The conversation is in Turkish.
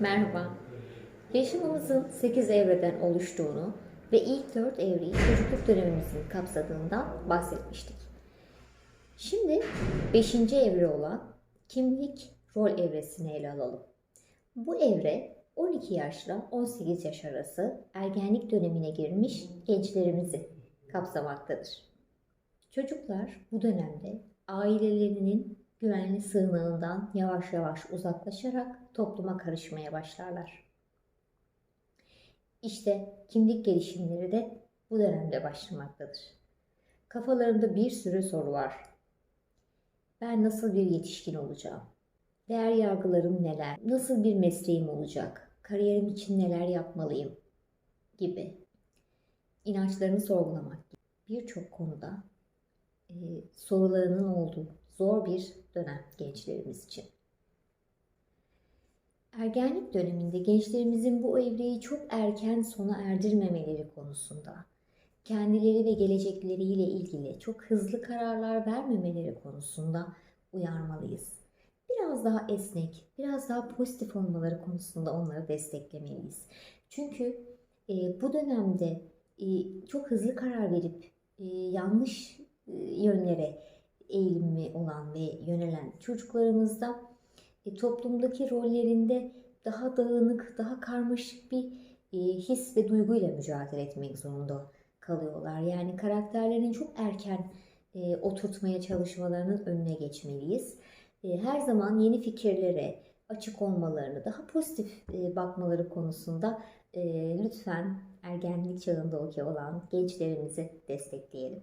Merhaba. Yaşamımızın 8 evreden oluştuğunu ve ilk 4 evreyi çocukluk dönemimizin kapsadığından bahsetmiştik. Şimdi 5. evre olan kimlik rol evresini ele alalım. Bu evre 12 yaşla 18 yaş arası ergenlik dönemine girmiş gençlerimizi kapsamaktadır. Çocuklar bu dönemde ailelerinin güvenli sığınağından yavaş yavaş uzaklaşarak topluma karışmaya başlarlar. İşte kimlik gelişimleri de bu dönemde başlamaktadır. Kafalarında bir sürü soru var. Ben nasıl bir yetişkin olacağım? Değer yargılarım neler? Nasıl bir mesleğim olacak? Kariyerim için neler yapmalıyım? Gibi. İnançlarını sorgulamak gibi birçok konuda e, sorularının olduğu zor bir dönem gençlerimiz için. Ergenlik döneminde gençlerimizin bu evreyi çok erken sona erdirmemeleri konusunda, kendileri ve gelecekleriyle ilgili çok hızlı kararlar vermemeleri konusunda uyarmalıyız. Biraz daha esnek, biraz daha pozitif olmaları konusunda onları desteklemeliyiz. Çünkü e, bu dönemde e, çok hızlı karar verip e, yanlış e, yönlere eğilimi olan ve yönelen çocuklarımızda e, toplumdaki rollerinde daha dağınık, daha karmaşık bir e, his ve duyguyla mücadele etmek zorunda kalıyorlar. Yani karakterlerini çok erken e, oturtmaya çalışmalarının önüne geçmeliyiz. E, her zaman yeni fikirlere açık olmalarını, daha pozitif e, bakmaları konusunda e, lütfen ergenlik çağında olan gençlerimizi destekleyelim.